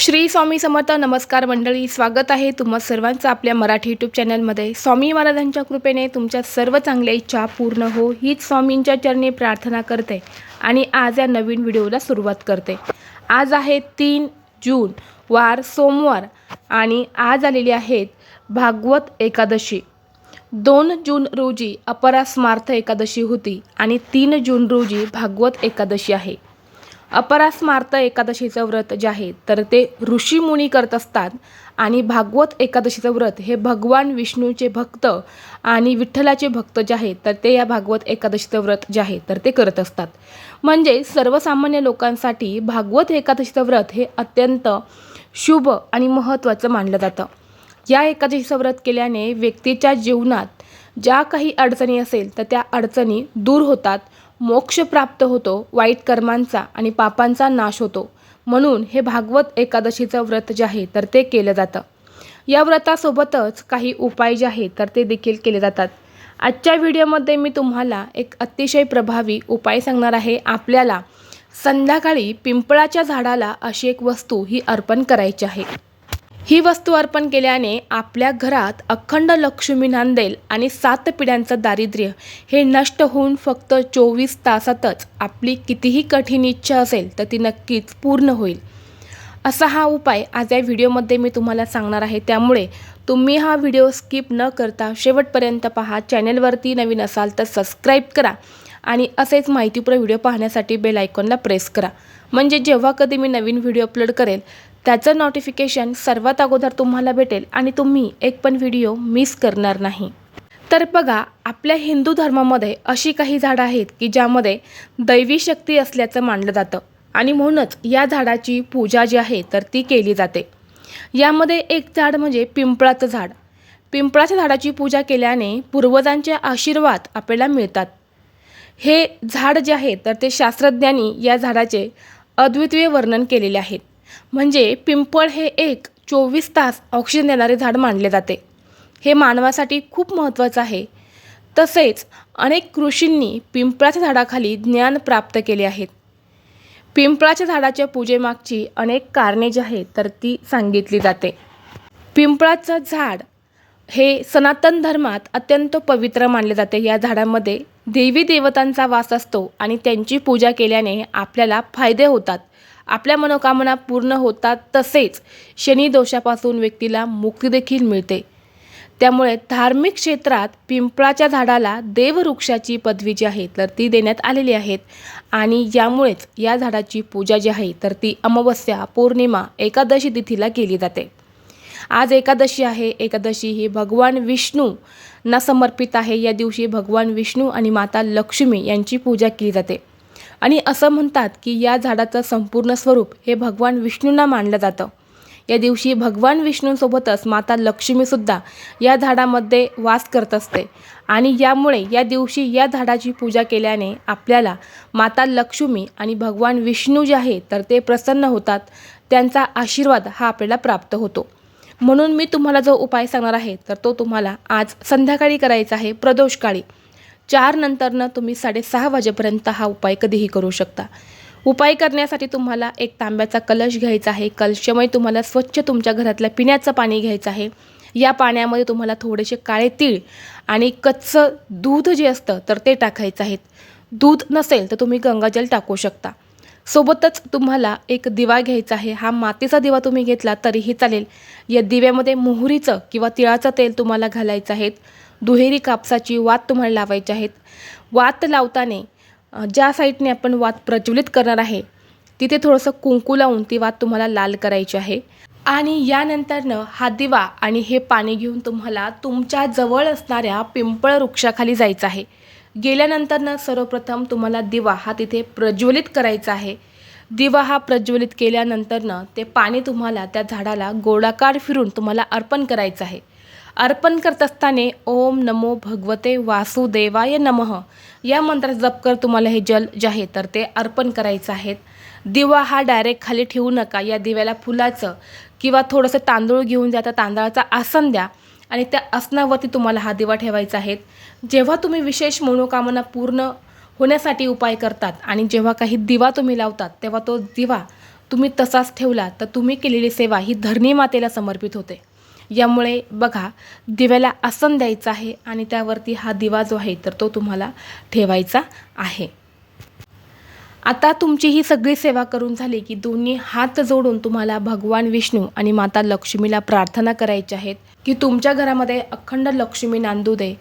श्री स्वामी समर्थ नमस्कार मंडळी स्वागत आहे तुम्हा सर्वांचं आपल्या मराठी यूट्यूब चॅनलमध्ये स्वामी महाराजांच्या कृपेने तुमच्या सर्व चांगल्या इच्छा पूर्ण हो हीच स्वामींच्या चरणी प्रार्थना करते आणि आज या नवीन व्हिडिओला सुरुवात करते. आज आहे तीन जून वार सोमवार आणि आज आलेली आहेत भागवत एकादशी. दोन जून रोजी अपरा स्मार्थ एकादशी होती आणि तीन जून रोजी भागवत एकादशी आहे. अपरास्मार्थ एकादशीचं व्रत जे आहे तर ते ऋषीमुनी करत असतात. आणि भागवत एकादशीचं व्रत हे भगवान विष्णूचे भक्त आणि विठ्ठलाचे भक्त जे आहेत तर ते या भागवत एकादशीचं व्रत जे आहे तर ते करत असतात. म्हणजे सर्वसामान्य लोकांसाठी भागवत एकादशीचं व्रत हे अत्यंत शुभ आणि महत्त्वाचं मानलं जातं. या एकादशीचं व्रत केल्याने व्यक्तीच्या जीवनात ज्या काही अडचणी असेल तर त्या अडचणी दूर होतात. मोक्ष प्राप्त होतो वाईट कर्मांचा आणि पापांचा नाश होतो. म्हणून हे भागवत एकादशीचं व्रत जे आहे तर ते केलं जातं. या व्रतासोबतच काही उपाय जे आहेत तर ते देखील केले जातात. आजच्या व्हिडिओमध्ये मी तुम्हाला एक अतिशय प्रभावी उपाय सांगणार आहे. आपल्याला संध्याकाळी पिंपळाच्या झाडाला अशी एक वस्तू ही अर्पण करायची आहे. ही वस्तू अर्पण केल्याने आपल्या घरात अखंड लक्ष्मी नांदेल आणि सात पिढ्यांचं दारिद्र्य हे नष्ट होऊन फक्त चोवीस तासातच आपली कितीही कठीण इच्छा असेल तर ती नक्कीच पूर्ण होईल. असा हा उपाय आज या व्हिडिओमध्ये मी तुम्हाला सांगणार आहे. त्यामुळे तुम्ही हा व्हिडिओ स्किप न करता शेवटपर्यंत पहा. चॅनलवरती नवीन असाल तर सबस्क्राईब करा आणि असेच माहितीपूर्ण व्हिडिओ पाहण्यासाठी बेल आयकॉनला प्रेस करा. म्हणजे जेव्हा कधी मी नवीन व्हिडिओ अपलोड करेल त्याचं नोटिफिकेशन सर्वात अगोदर तुम्हाला भेटेल आणि तुम्ही एक पण व्हिडिओ मिस करणार नाही. तर बघा आपल्या हिंदू धर्मामध्ये अशी काही झाडं आहेत की ज्यामध्ये दैवी शक्ती असल्याचं मानलं जातं. आणि म्हणूनच या झाडाची पूजा जी आहे तर ती केली जाते. यामध्ये एक झाड म्हणजे पिंपळाचं झाड. पिंपळाच्या झाडाची पूजा केल्याने पूर्वजांचे आशीर्वाद आपल्याला मिळतात. हे झाड जे आहे तर ते शास्त्रज्ञांनी या झाडाचे अद्वितीय वर्णन केलेले आहेत. म्हणजे पिंपळ हे एक चोवीस तास ऑक्सिजन देणारे झाड मानले जाते. हे मानवासाठी खूप महत्त्वाचं आहे. तसेच अनेक ऋषींनी पिंपळाच्या झाडाखाली ज्ञान प्राप्त केले आहेत पिंपळाच्या झाडाच्या पूजेमागची अनेक कारणे जी आहेत तर ती सांगितली जाते. पिंपळाचं झाड हे सनातन धर्मात अत्यंत पवित्र मानले जाते. या झाडामध्ये देवी देवतांचा वास असतो आणि त्यांची पूजा केल्याने आपल्याला फायदे होतात. आपल्या मनोकामना पूर्ण होतात तसेच शनी दोषापासून व्यक्तीला मुक्ती देखील मिळते. त्यामुळे धार्मिक क्षेत्रात पिंपळाच्या झाडाला देववृक्षाची पदवी जी आहे तर ती देण्यात आलेली आहेत. आणि यामुळेच या झाडाची पूजा जी आहे तर ती अमावस्या पौर्णिमा एकादशी तिथीला केली जाते. आज एकादशी आहे. एकादशी ही भगवान विष्णूंना समर्पित आहे. या दिवशी भगवान विष्णू आणि माता लक्ष्मी यांची पूजा केली जाते. आणि असं म्हणतात की या झाडाचं संपूर्ण स्वरूप हे भगवान विष्णूंना मानलं जातं. या दिवशी भगवान विष्णूंसोबतच माता लक्ष्मीसुद्धा या झाडामध्ये वास करत असते. आणि यामुळे या दिवशी या झाडाची पूजा केल्याने आपल्याला माता लक्ष्मी आणि भगवान विष्णू जे आहे तर ते प्रसन्न होतात. त्यांचा आशीर्वाद हा आपल्याला प्राप्त होतो. म्हणून मी तुम्हाला जो उपाय सांगणार आहे तर तो तुम्हाला आज संध्याकाळी करायचा आहे प्रदोषकाळी. चार नंतरनं तुम्ही साडेसहा वाजेपर्यंत हा उपाय कधीही करू शकता. उपाय करण्यासाठी तुम्हाला एक तांब्याचा कलश घ्यायचा आहे. कलशमय तुम्हाला स्वच्छ तुमच्या घरातलं पिण्याचं पाणी घ्यायचं आहे. या पाण्यामध्ये तुम्हाला थोडेसे काळे तीळ आणि कच्चं दूध जे असतं तर ते टाकायचं आहेत दूध नसेल तर तुम्ही गंगाजल टाकू शकता. सोबतच तुम्हाला एक दिवा घ्यायचा आहे. हा मातीचा दिवा तुम्ही घेतला तरीही चालेल. या दिव्यामध्ये मोहरीचं किंवा तिळाचं तेल तुम्हाला घालायचं आहे. दुहेरी कापसाची वात तुम्हाला लावायची आहेत. वात लावताना ज्या साईडने आपण वात प्रज्वलित करणार आहे तिथे थोडंसं कुंकू लावून ती वात तुम्हाला लाल करायची आहे. आणि यानंतरनं हा दिवा आणि हे पाणी घेऊन तुम्हाला तुमच्या जवळ असणाऱ्या पिंपळ वृक्षाखाली जायचं आहे. गेल्यानंतरनं सर्वप्रथम तुम्हाला दिवा हा तिथे प्रज्वलित करायचा आहे. दिवा हा प्रज्वलित केल्यानंतरनं ते पाणी तुम्हाला त्या झाडाला गोडाकार फिरून तुम्हाला अर्पण करायचं आहे. अर्पण करत असताना ओम नमो भगवते वासुदेवाय नमः. या मंत्राचा जप कर तुम्हाला हे जल जे आहे तर ते अर्पण करायचं आहे. दिवा हा डायरेक्ट खाली ठेवू नका. या दिव्याला फुलाचं किंवा थोडंसं तांदूळ घेऊन द्या त्या तांदळाचा आसन द्या. आणि त्या आसनावरती तुम्हाला हा दिवा ठेवायचा आहे. जेव्हा तुम्ही विशेष मनोकामना पूर्ण होण्यासाठी उपाय करतात आणि जेव्हा काही दिवा तुम्ही लावतात तेव्हा तो दिवा तुम्ही तसाच ठेवला तर तुम्ही केलेली सेवा ही धरणी मातेला समर्पित होते. यामुळे बघा दिव्याला आसन द्यायचं आहे आणि त्यावरती हा दिवा जो आहे तर तो तुम्हाला ठेवायचा आहे. आता तुमची ही सगळी सेवा करून झाली की दोन्ही हात जोडून तुम्हाला भगवान विष्णू आणि माता लक्ष्मीला प्रार्थना करायची आहेत की तुमच्या घरामध्ये अखंड लक्ष्मी नांदू दे.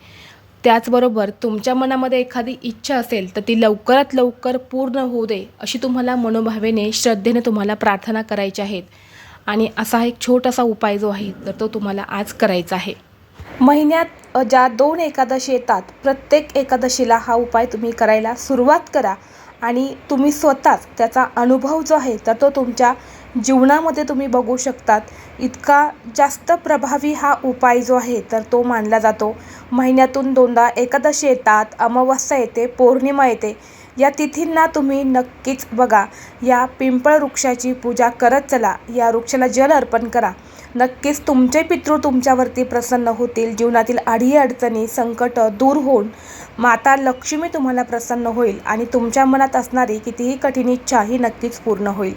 त्याचबरोबर तुमच्या मनामध्ये एखादी इच्छा असेल तर ती लवकरात लवकर पूर्ण होऊ दे अशी तुम्हाला मनोभावेने श्रद्धेने तुम्हाला प्रार्थना करायची आहेत. आणि असा एक छोटासा उपाय जो आहे तर तो तुम्हाला आज करायचा आहे. महिन्यात ज्या दोन एकादशी येतात प्रत्येक एकादशीला हा उपाय तुम्ही करायला सुरुवात करा आणि तुम्ही स्वतःच त्याचा अनुभव जो आहे तर तो तुमच्या जीवनामध्ये तुम्ही बघू शकतात. इतका जास्त प्रभावी हा उपाय जो आहे तर तो मानला जातो. महिन्यातून दोनदा एकादशी येतात अमावस्या येते पौर्णिमा येते. या तिथींना तुम्ही नक्कीच बघा. या पिंपळ वृक्षाची पूजा करत चला. या वृक्षाला जल अर्पण करा. नक्कीच तुमचे पितृ तुमच्यावरती प्रसन्न होतील. जीवनातील अडी अडचणी संकट दूर होऊन माता लक्ष्मी तुम्हाला प्रसन्न होईल आणि तुमच्या मनात असणारी कितीही कठीण इच्छा ही नक्कीच पूर्ण होईल.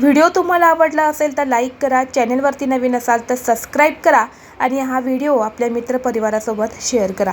व्हिडिओ तुम्हाला आवडला असेल तर लाईक करा. चॅनलवरती नवीन असाल तर सबस्क्राईब करा आणि हा व्हिडिओ आपल्या मित्रपरिवारासोबत शेअर करा.